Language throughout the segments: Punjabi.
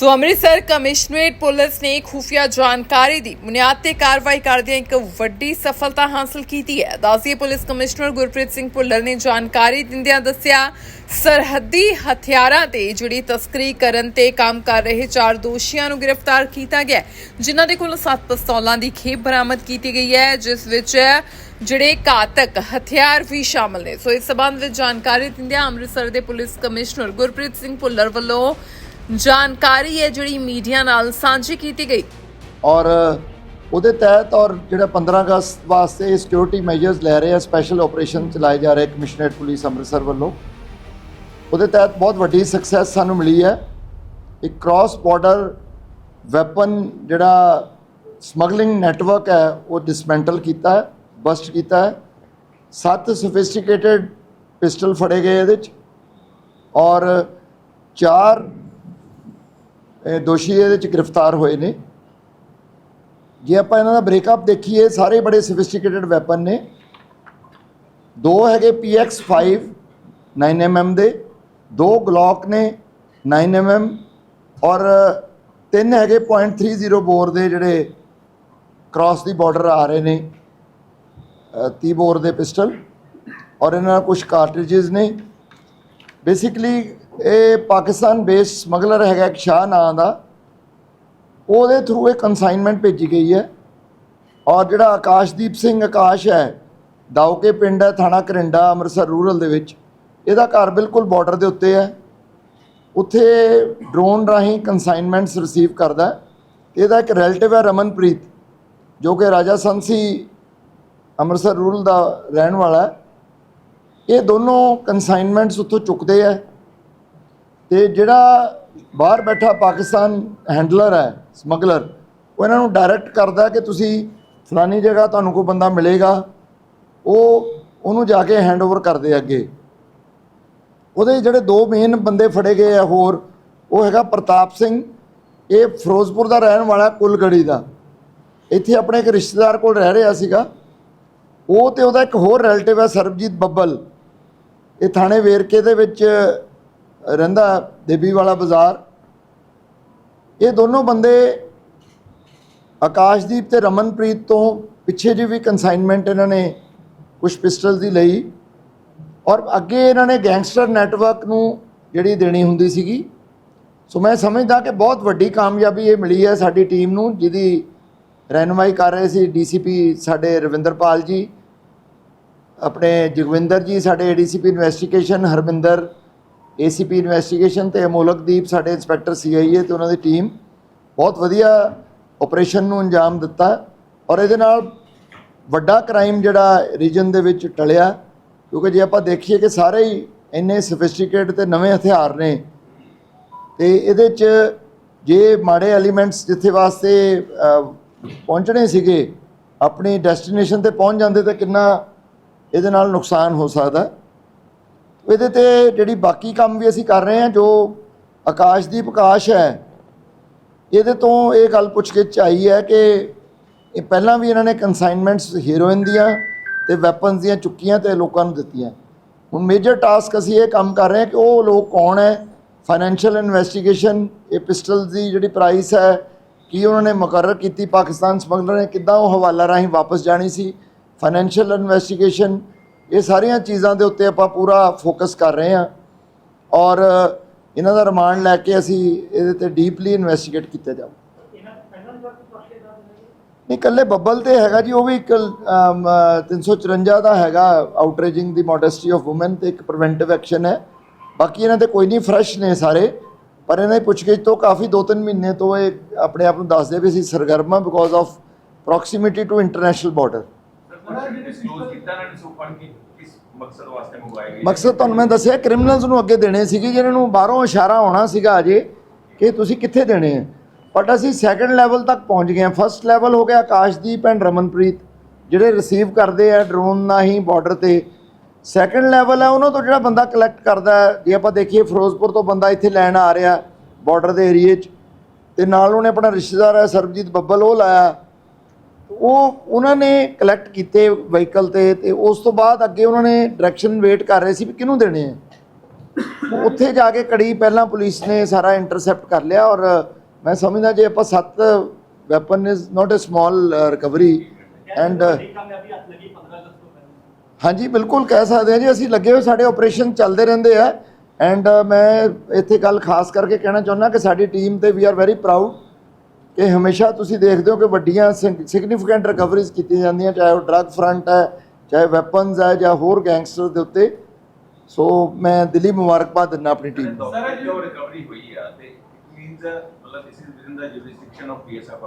ਸੋ ਅੰਮ੍ਰਿਤਸਰ ਕਮਿਸ਼ਨਰੇਟ ਪੁਲਿਸ ਨੇ ਖੁਫੀਆ ਜਾਣਕਾਰੀ ਦੀ ਬੁਨਿਆਦ ਤੇ ਕਾਰਵਾਈ ਕਰਦਿਆਂ ਇੱਕ ਵੱਡੀ ਸਫਲਤਾ ਹਾਸਲ ਕੀਤੀ ਹੈ। ਦੱਸਿਏ ਪੁਲਿਸ ਕਮਿਸ਼ਨਰ ਗੁਰਪ੍ਰੀਤ ਸਿੰਘ ਭੁੱਲਰ ਨੇ ਜਾਣਕਾਰੀ ਦਿੰਦਿਆਂ ਦੱਸਿਆ, ਸਰਹੱਦੀ ਹਥਿਆਰਾਂ ਤੇ ਜਿਹੜੀ ਤਸਕਰੀ ਕਰਨ ਤੇ ਕੰਮ ਕਰ ਰਹੇ ਚਾਰ ਦੋਸ਼ੀਆਂ ਨੂੰ ਗ੍ਰਿਫਤਾਰ ਕੀਤਾ ਗਿਆ ਜਿਨ੍ਹਾਂ ਦੇ ਕੋਲੋਂ ਸੱਤ ਪਿਸਤੌਲਾਂ ਦੀ ਖੇਪ ਬਰਾਮਦ ਕੀਤੀ ਗਈ ਹੈ, ਜਿਸ ਵਿੱਚ ਜਿਹੜੇ ਘਾਤਕ ਹਥਿਆਰ ਵੀ ਸ਼ਾਮਲ ਨੇ। ਸੋ ਇਸ ਸਬੰਧ ਵਿੱਚ ਜਾਣਕਾਰੀ ਦਿੰਦਿਆਂ ਅੰਮ੍ਰਿਤਸਰ ਦੇ ਪੁਲਿਸ ਕਮਿਸ਼ਨਰ ਗੁਰਪ੍ਰੀਤ ਸਿੰਘ ਭੁੱਲਰ ਵੱਲੋਂ ਜਾਣਕਾਰੀ ਹੈ ਜਿਹੜੀ ਮੀਡੀਆ ਨਾਲ ਸਾਂਝੀ ਕੀਤੀ ਗਈ। ਔਰ, ਉਹਦੇ ਤਹਿਤ ਔਰ ਜਿਹੜਾ 15 ਅਗਸਤ ਵਾਸਤੇ ਸਿਕਿਉਰਿਟੀ ਮੈਜਰਸ ਲੈ ਰਹੇ ਆ ਸਪੈਸ਼ਲ ਆਪਰੇਸ਼ਨ ਚਲਾਏ ਜਾ ਰਹੇ ਕਮਿਸ਼ਨਰੇਟ ਪੁਲਿਸ ਅੰਮ੍ਰਿਤਸਰ ਵੱਲੋਂ। ਉਹਦੇ ਤਹਿਤ ਬਹੁਤ ਵੱਡੀ ਸਕਸੈਸ ਸਾਨੂੰ ਮਿਲੀ ਹੈ। ਇੱਕ ਕ੍ਰਾਸ ਬਾਰਡਰ ਵੈਪਨ ਜਿਹੜਾ ਸਮਗਲਿੰਗ ਨੈਟਵਰਕ ਹੈ, ਉਹ ਡਿਸਮੈਂਟਲ ਕੀਤਾ ਹੈ ਬਸਟ ਕੀਤਾ ਹੈ। ਸੱਤ ਸੋਫਿਸਟੀਕੇਟਿਡ ਪਿਸਟਲ ਫੜੇ ਗਏ ਇਹਦੇ ਚ। ਔਰ ਚਾਰ ਦੋਸ਼ੀ ਇਹਦੇ ਚ ਗ੍ਰਿਫਤਾਰ ਹੋਏ ਨੇ। ਜੇ ਆਪਾਂ ਇਹਨਾਂ ਦਾ ਬ੍ਰੇਕਅਪ ਦੇਖੀਏ, ਸਾਰੇ ਬੜੇ ਸੋਫਿਸਟੀਕੇਟਿਡ ਵੈਪਨ ਨੇ। ਦੋ ਹੈਗੇ PX5 9mm ਦੇ। ਦੋ ਗਲੌਕ ਨੇ 9mm ਔਰ ਤਿੰਨ ਹੈਗੇ .30 ਬੋਰ ਦੇ ਜਿਹੜੇ ਕ੍ਰਾਸ ਦੀ ਬਾਰਡਰ ਆ ਰਹੇ ਨੇ 30 ਬੋਰ ਦੇ ਪਿਸਟਲ। ਔਰ ਇਹਨਾਂ ਨਾਲ ਕੁਝ ਕਾਰਟ੍ਰਿਜਸ ਨੇ। ਬੇਸਿਕਲੀ ਇਹ ਪਾਕਿਸਤਾਨ ਬੇਸਡ ਸਮਗਲਰ ਹੈਗਾ ਇੱਕ ਸ਼ਾਹ ਨਾਂ ਦਾ। ਉਹਦੇ ਥਰੂ ਇਹ ਕਨਸਾਈਨਮੈਂਟ ਭੇਜੀ ਗਈ ਹੈ। ਔਰ ਜਿਹੜਾ ਆਕਾਸ਼ਦੀਪ ਸਿੰਘ ਆਕਾਸ਼ ਹੈ ਦਾਉਕੇ ਪਿੰਡ ਹੈ, ਥਾਣਾ ਕਰਿੰਡਾ, ਅੰਮ੍ਰਿਤਸਰ ਰੂਰਲ ਦੇ ਵਿੱਚ। ਇਹਦਾ ਘਰ ਬਿਲਕੁਲ ਬਾਰਡਰ ਦੇ ਉੱਤੇ ਹੈ। ਉੱਥੇ ਡਰੋਨ ਰਾਹੀਂ ਕਨਸਾਈਨਮੈਂਟਸ ਰਿਸੀਵ ਕਰਦਾ ਇਹਦਾ ਇੱਕ ਰਿਲੇਟਿਵ ਹੈ ਰਮਨਪ੍ਰੀਤ, ਜੋ ਕਿ ਰਾਜਾ ਸੰਸੀ ਅੰਮ੍ਰਿਤਸਰ ਰੂਰਲ ਦਾ ਰਹਿਣ ਵਾਲਾ ਇਹ ਦੋਨੋਂ ਕਨਸਾਈਨਮੈਂਟਸ ਉੱਥੋਂ ਚੁੱਕਦੇ ਆ ਤੇ ਜਿਹੜਾ ਬਾਹਰ ਬੈਠਾ ਪਾਕਿਸਤਾਨ ਹੈਂਡਲਰ ਹੈ ਸਮਗਲਰ ਉਹ ਇਹਨਾਂ ਨੂੰ ਡਾਇਰੈਕਟ ਕਰਦਾ ਕਿ ਤੁਸੀਂ ਫਲਾਨੀ ਜਗ੍ਹਾ ਤੁਹਾਨੂੰ ਕੋਈ ਬੰਦਾ ਮਿਲੇਗਾ। ਉਹ ਉਹਨੂੰ ਜਾ ਕੇ ਹੈਂਡਓਵਰ ਕਰਦੇ ਅੱਗੇ। ਉਹਦੇ ਜਿਹੜੇ ਦੋ ਮੇਨ ਬੰਦੇ ਫੜੇ ਗਏ ਆ ਹੋਰ, ਉਹ ਹੈਗਾ ਪ੍ਰਤਾਪ ਸਿੰਘ। ਇਹ ਫਿਰੋਜ਼ਪੁਰ ਦਾ ਰਹਿਣ ਵਾਲਾ ਕੁਲਗੜੀ ਦਾ। ਇੱਥੇ ਆਪਣੇ ਇੱਕ ਰਿਸ਼ਤੇਦਾਰ ਕੋਲ ਰਹਿ ਰਿਹਾ ਸੀਗਾ। ਉਹ ਤੇ ਉਹਦਾ ਇੱਕ ਹੋਰ ਰਿਲੇਟਿਵ ਹੈ, ਸਰਬਜੀਤ ਬੱਬਲ। ਇਹ ਥਾਣੇ ਵੇਰਕੇ ਦੇ ਵਿੱਚ ਰਹਿੰਦਾ ਦੇਵੀ ਵਾਲਾ ਬਾਜ਼ਾਰ। ਇਹ ਦੋਨੋਂ ਬੰਦੇ ਆਕਾਸ਼ਦੀਪ ਤੇ ਰਮਨਪ੍ਰੀਤ ਤੋਂ ਪਿੱਛੇ ਜੀ ਵੀ ਕਨਸਾਈਨਮੈਂਟ ਇਹਨਾਂ ਨੇ ਕੁਝ ਪਿਸਟਲ ਦੀ ਲਈ ਔਰ ਅੱਗੇ ਇਹਨਾਂ ਨੇ ਗੈਂਗਸਟਰ ਨੈਟਵਰਕ ਨੂੰ ਜਿਹੜੀ ਦੇਣੀ ਹੁੰਦੀ ਸੀਗੀ। ਸੋ ਮੈਂ ਸਮਝਦਾ ਕਿ ਬਹੁਤ ਵੱਡੀ ਕਾਮਯਾਬੀ ਇਹ ਮਿਲੀ ਹੈ ਸਾਡੀ ਟੀਮ ਨੂੰ, ਜਿਹਦੀ ਰਹਿਨੁਮਾਈ ਕਰ ਰਹੇ ਸੀ ਡੀਸੀਪੀ ਸਾਡੇ ਰਵਿੰਦਰਪਾਲ ਜੀ, ਆਪਣੇ ਜਗਵਿੰਦਰ ਜੀ, ਸਾਡੇ ADCP investigation Harvinder ACP investigation ਤੇ ਅਮੋਲਕਦੀਪ ਸਾਡੇ ਇੰਸਪੈਕਟਰ ਸੀਆਈਏ ਤੇ ਉਹਨਾਂ ਦੀ ਟੀਮ ਬਹੁਤ ਵਧੀਆ ਆਪਰੇਸ਼ਨ ਨੂੰ ਅੰਜਾਮ ਦਿੱਤਾ ਔਰ ਇਹਦੇ ਨਾਲ ਵੱਡਾ ਕ੍ਰਾਈਮ ਜਿਹੜਾ ਰੀਜਨ ਦੇ ਵਿੱਚ ਟਲਿਆ, ਕਿਉਂਕਿ ਜੇ ਆਪਾਂ ਦੇਖੀਏ ਕਿ ਸਾਰੇ ਹੀ ਇੰਨੇ ਸਫਿਸਟੀਕੇਟ ਤੇ ਨਵੇਂ ਹਥਿਆਰ ਨੇ, ਤੇ ਇਹਦੇ ਚ ਜੇ ਮਾੜੇ ਐਲੀਮੈਂਟਸ ਜਿੱਥੇ ਵਾਸਤੇ ਪਹੁੰਚਣੇ ਸੀਗੇ, ਆਪਣੀ ਡੈਸਟੀਨੇਸ਼ਨ ਤੇ ਪਹੁੰਚ ਜਾਂਦੇ ਤਾਂ ਕਿੰਨਾ ਇਹਦੇ ਨਾਲ ਨੁਕਸਾਨ ਹੋ ਸਕਦਾ। ਇਹਦੇ ਤੇ ਜਿਹੜੀ ਬਾਕੀ ਕੰਮ ਵੀ ਅਸੀਂ ਕਰ ਰਹੇ ਹਾਂ, ਜੋ ਆਕਾਸ਼ਦੀਪ ਆਕਾਸ਼ ਹੈ, ਇਹਦੇ ਤੋਂ ਇਹ ਗੱਲ ਪੁੱਛ ਕੇ ਚਾਈ ਹੈ ਕਿ ਇਹ ਪਹਿਲਾਂ ਵੀ ਇਹਨਾਂ ਨੇ ਕਨਸਾਈਨਮੈਂਟਸ ਹੀਰੋਇਨ ਦੀਆਂ ਤੇ ਵੈਪਨਸ ਦੀਆਂ ਚੁੱਕੀਆਂ ਤੇ ਲੋਕਾਂ ਨੂੰ ਦਿੱਤੀਆਂ। ਹੁਣ ਮੇਜਰ ਟਾਸਕ ਅਸੀਂ ਇਹ ਕੰਮ ਕਰ ਰਹੇ ਹਾਂ ਕਿ ਉਹ ਲੋਕ ਕੌਣ ਹੈ ਫਾਈਨੈਂਸ਼ੀਅਲ ਇਨਵੈਸਟੀਗੇਸ਼ਨ ਇਹ ਪਿਸਟਲ ਦੀ ਜਿਹੜੀ ਪ੍ਰਾਈਸ ਹੈ, ਕੀ ਉਹਨਾਂ ਨੇ ਮੁਕਰਰ ਕੀਤੀ ਪਾਕਿਸਤਾਨ ਸਮਗਲਰ ਨੇ, ਕਿੱਦਾਂ ਉਹ ਹਵਾਲਾ ਰਾਹੀਂ ਵਾਪਸ ਜਾਣੀ ਸੀ ਫਾਈਨੈਂਸ਼ੀਅਲ ਇਨਵੈਸਟੀਗੇਸ਼ਨ ਇਹ ਸਾਰੀਆਂ ਚੀਜ਼ਾਂ ਦੇ ਉੱਤੇ ਆਪਾਂ ਪੂਰਾ ਫੋਕਸ ਕਰ ਰਹੇ ਹਾਂ। ਔਰ ਇਹਨਾਂ ਦਾ ਰਿਮਾਂਡ ਲੈ ਕੇ ਅਸੀਂ ਇਹਦੇ ਤੇ ਡੀਪਲੀ ਇਨਵੈਸਟੀਗੇਟ ਕੀਤਾ ਜਾਊ ਨਹੀਂ ਇਕੱਲੇ ਬੱਬਲ ਤੇ ਹੈਗਾ ਜੀ ਉਹ ਵੀ ਇੱਕ ਅਮ, 354 ਦਾ ਹੈਗਾ ਆਊਟਰੇਜਿੰਗ ਦੀ ਮੋਡੈਸਟੀ ਆਫ ਔਮਨ ਤੇ ਇੱਕ ਪ੍ਰੀਵੈਂਟਿਵ ਐਕਸ਼ਨ ਹੈ। ਬਾਕੀ ਇਹਨਾਂ 'ਤੇ ਕੋਈ ਨਹੀਂ ਫਰੈਸ਼ ਨੇ ਸਾਰੇ। ਪਰ ਇਹਨਾਂ ਦੀ ਪੁੱਛਗਿੱਛ ਤੋਂ ਕਾਫੀ 2-3 ਮਹੀਨੇ ਤੋਂ ਇਹ ਆਪਣੇ ਆਪ ਨੂੰ ਦੱਸਦੇ ਵੀ ਅਸੀਂ ਸਰਗਰਮ ਹਾਂ because of proximity to international border disclose ਕੀਤਾ ਇਹਨਾਂ ਨੇ ਸੋ ਫੜ ਕੇ ਕਿਸ ਮਕਸਦ ਵਾਸਤੇ ਮੰਗਵਾਏ ਗਏ ਮਕਸਦ ਤੁਹਾਨੂੰ ਮੈਂ ਦੱਸਿਆ ਕ੍ਰਿਮੀਨਲਸ ਨੂੰ ਅੱਗੇ ਦੇਣੇ ਸੀਗੇ ਜਿਹਨਾਂ ਨੂੰ ਬਾਹਰੋਂ ਇਸ਼ਾਰਾ ਆਉਣਾ ਸੀਗਾ ਅਜੇ ਕਿ ਤੁਸੀਂ ਕਿੱਥੇ ਦੇਣੇ ਆ। ਬਟ ਅਸੀਂ ਸੈਕੰਡ ਲੈਵਲ ਤੱਕ ਪਹੁੰਚ ਗਏ ਹਾਂ। ਫਰਸਟ ਲੈਵਲ ਹੋ ਗਿਆ ਆਕਾਸ਼ਦੀਪ ਐਂਡ ਰਮਨਪ੍ਰੀਤ ਜਿਹੜੇ ਰਿਸੀਵ ਕਰਦੇ ਆ ਡਰੋਨ ਨਾਲ ਹੀ ਬਾਰਡਰ ਤੇ। ਸੈਕੰਡ ਲੈਵਲ ਹੈ ਉਹਨਾਂ ਤੋਂ ਜਿਹੜਾ ਬੰਦਾ ਕਲੈਕਟ ਕਰਦਾ ਹੈ ਜੇ ਆਪਾਂ ਦੇਖੀਏ ਫਿਰੋਜ਼ਪੁਰ ਤੋਂ ਬੰਦਾ ਇੱਥੇ ਲੈਣ ਆ ਰਿਹਾ ਬਾਰਡਰ ਦੇ ਏਰੀਏ 'ਚ। ਤੇ ਨਾਲ ਉਹਨੇ ਆਪਣਾ ਰਿਸ਼ਤੇਦਾਰ ਹੈ ਸਰਬਜੀਤ ਬੱਬਲ ਉਹ ਲਾਇਆ। ਉਹ, ਉਹਨਾਂ ਨੇ ਕਲੈਕਟ ਕੀਤੇ ਵਹੀਕਲ ਤੇ ਤੇ ਉਸ ਤੋਂ ਬਾਅਦ ਅੱਗੇ ਉਹਨਾਂ ਨੇ ਡਾਇਰੈਕਸ਼ਨ ਵੇਟ ਕਰ ਰਹੇ ਸੀ ਵੀ ਕਿਹਨੂੰ ਦੇਣੇ ਆ। ਉੱਥੇ ਜਾ ਕੇ ਕੜੀ ਪਹਿਲਾਂ ਪੁਲਿਸ ਨੇ ਸਾਰਾ ਇੰਟਰਸੈਪਟ ਕਰ ਲਿਆ ਔਰ ਮੈਂ ਸਮਝਦਾ ਜੇ ਆਪਾਂ ਸੱਤ weapon is not a small recovery and ਹਾਂਜੀ, ਬਿਲਕੁਲ ਕਹਿ ਸਕਦੇ ਹਾਂ ਜੀ, ਅਸੀਂ ਲੱਗੇ ਹੋਏ, ਸਾਡੇ ਆਪਰੇਸ਼ਨ ਚੱਲਦੇ ਰਹਿੰਦੇ ਆ ਐਂਡ ਮੈਂ ਇੱਥੇ ਗੱਲ ਖਾਸ ਕਰਕੇ ਕਹਿਣਾ ਚਾਹੁੰਦਾ ਕਿ ਸਾਡੀ ਟੀਮ ਤੇ ਵੀ ਆਰ ਵੈਰੀ ਪ੍ਰਾਊਡ ਕਿ ਹਮੇਸ਼ਾ ਤੁਸੀਂ ਦੇਖਦੇ ਹੋ ਕਿ ਵੱਡੀਆਂ ਸਿਗਨੀਫੀਕੈਂਟ ਰਿਕਵਰੀਜ਼ ਕੀਤੀਆਂ ਜਾਂਦੀਆਂ ਚਾਹੇ ਉਹ ਡਰੱਗ ਫਰੰਟ ਹੈ ਚਾਹੇ ਵੈਪਨਸ ਹੈ ਜਾਂ ਹੋਰ ਗੈਂਗਸਟਰ ਦੇ ਉੱਤੇ। ਸੋ ਮੈਂ ਦਿਲੀ ਮੁਬਾਰਕਬਾਦ ਦਿੰਦਾ ਆਪਣੀ ਟੀਮ ਨੂੰ। ਸਰ ਜੋ ਰਿਕਵਰੀ ਹੋਈ ਆ ਤੇ ਮੀਨਸ ਮਤਲਬ this is within the jurisdiction of BSF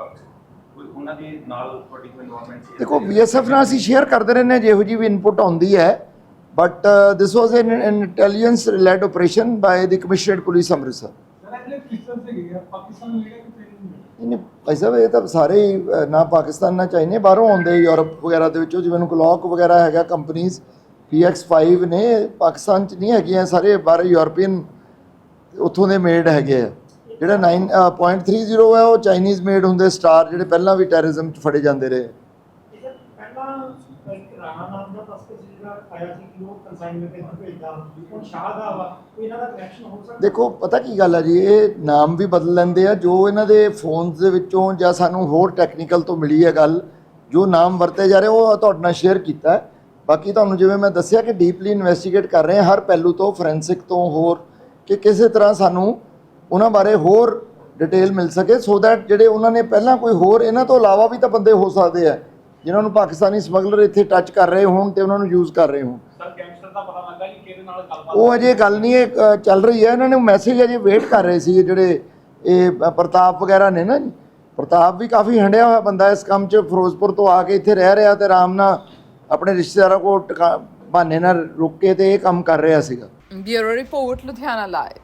ਕੋਈ ਉਹਨਾਂ ਦੇ ਨਾਲ ਤੁਹਾਡੀ ਕੋਈ ਇਨਵੋਲਵਮੈਂਟ ਸੀ? ਦੇਖੋ ਬੀਐਸਐਫ ਨਾਲ ਅਸੀਂ ਸ਼ੇਅਰ ਕਰਦੇ ਰਹਿੰਦੇ ਹਾਂ ਜਿਹੋ ਜੀ ਵੀ ਇਨਪੁਟ ਆਉਂਦੀ ਹੈ। But this was an intelligence led operation by the commissionerate police Amritsar sir ਇਹ ਕਿਸ ਤਰ੍ਹਾਂ ਸੇ ਗਿਆ ਪਾਕਿਸਤਾਨ ਨੂੰ ਕਿ ਟ੍ਰੇਨਿੰਗ ਨਹੀਂ ਭਾਈ ਸਾਹਿਬ ਇਹ ਤਾਂ ਸਾਰੇ ਹੀ ਅਹ, ਨਾ ਪਾਕਿਸਤਾਨ ਨਾ ਚਾਈਨੇ ਬਾਹਰੋਂ ਆਉਂਦੇ ਯੂਰਪ ਵਗੈਰਾ ਦੇ ਵਿੱਚੋਂ ਜਿਵੇਂ ਨੂੰ ਵਗੈਰਾ ਹੈਗਾ ਕੰਪਨੀਆਂ PX5 ਨੇ ਪਾਕਿਸਤਾਨ ਚ ਨਹੀਂ ਹੈਗੀਆਂ ਸਾਰੇ ਬਾਹਰ ਯੂਰਪੀਅਨ ਉੱਥੋਂ ਦੇ ਮੇਡ ਹੈਗੇ ਆ। ਜਿਹੜਾ 9.30 ਹੈ ਉਹ ਚਾਈਨੀਜ਼ ਮੇਡ ਹੁੰਦੇ ਸਟਾਰ ਜਿਹੜੇ ਪਹਿਲਾਂ ਵੀ ਟੈਰਰਿਜ਼ਮ ਚ ਫੜੇ ਜਾਂਦੇ ਰਹੇ। ਰਾਣਾ ਨਾਮ ਦਾ ਤਸਕਰ ਜਿਹੜਾ ਆਇਆ ਸੀ ਕਿ ਉਹ ਕੰਸਾਈਨਮੈਂਟ ਤੇ ਭੇਜਦਾ ਹੁਣ ਸ਼ਾਹ ਦਾ ਵਾ ਕੋਈ ਇਹਨਾਂ ਦਾ ਕਨੈਕਸ਼ਨ ਹੋ ਸਕਦਾ। ਦੇਖੋ, ਪਤਾ ਕੀ ਗੱਲ ਹੈ ਜੀ, ਇਹ ਨਾਮ ਵੀ ਬਦਲ ਲੈਂਦੇ ਆ। ਜੋ ਇਹਨਾਂ ਦੇ ਫੋਨਸ ਦੇ ਵਿੱਚੋਂ ਜਾਂ ਸਾਨੂੰ ਹੋਰ ਟੈਕਨੀਕਲ ਤੋਂ ਮਿਲੀ ਹੈ ਗੱਲ, ਜੋ ਨਾਮ ਵਰਤੇ ਜਾ ਰਹੇ, ਉਹ ਤੁਹਾਡੇ ਨਾਲ ਸ਼ੇਅਰ ਕੀਤਾ ਬਾਕੀ ਤੁਹਾਨੂੰ ਜਿਵੇਂ ਮੈਂ ਦੱਸਿਆ ਕਿ ਡੀਪਲੀ ਇਨਵੈਸਟੀਗੇਟ ਕਰ ਰਹੇ ਹਾਂ, ਹਰ ਪਹਿਲੂ ਤੋਂ ਫੋਰੈਂਸਿਕ ਤੋਂ ਹੋਰ, ਕਿ ਕਿਸੇ ਤਰ੍ਹਾਂ ਸਾਨੂੰ ਉਹਨਾਂ ਬਾਰੇ ਹੋਰ ਡਿਟੇਲ ਮਿਲ ਸਕੇ ਸੋ ਦੈਟ ਜਿਹੜੇ ਉਹਨਾਂ ਨੇ ਪਹਿਲਾਂ ਕੋਈ ਹੋਰ, ਇਹਨਾਂ ਤੋਂ ਇਲਾਵਾ ਵੀ ਤਾਂ ਬੰਦੇ ਹੋ ਸਕਦੇ ਆ। ਜਿਨ੍ਹਾਂ ਨੂੰ ਪਾਕਿਸਤਾਨੀ ਸਮਗਲਰ ਇੱਥੇ ਟੱਚ ਕਰ ਰਹੇ ਹੋਣ ਤੇ ਉਹਨਾਂ ਨੂੰ ਯੂਜ਼ ਕਰ ਰਹੇ ਹੋਣ। ਸਰ ਗੈਂਗਸਟਰ ਦਾ ਪਤਾ ਲੱਗਾ ਕਿ ਕਿਹਦੇ ਨਾਲ ਗੱਲਬਾਤ ਉਹ ਅਜੇ ਗੱਲ ਨਹੀਂ ਇਹ ਚੱਲ ਰਹੀ ਹੈ। ਇਹਨਾਂ ਨੇ ਮੈਸੇਜ ਅਜੇ ਵੇਟ ਕਰ ਰਹੇ ਸੀ ਜਿਹੜੇ ਇਹ ਪ੍ਰਤਾਪ ਵਗੈਰਾ ਨੇ ਨਾ ਜੀ। ਪ੍ਰਤਾਪ ਵੀ ਕਾਫੀ ਹੰਡਿਆ ਹੋਇਆ ਬੰਦਾ ਇਸ ਕੰਮ 'ਚ ਫਿਰੋਜ਼ਪੁਰ ਤੋਂ ਆ ਕੇ ਇੱਥੇ ਰਹਿ ਰਿਹਾ ਤੇ ਆਰਾਮ ਨਾਲ ਆਪਣੇ ਰਿਸ਼ਤੇਦਾਰਾਂ ਕੋਲ ਟਿਕਾ- ਬਹਾਨੇ ਨਾਲ ਰੁਕ ਕੇ ਤੇ ਇਹ ਕੰਮ ਕਰ ਰਿਹਾ ਸੀਗਾ। Bureau report Ludhiana live.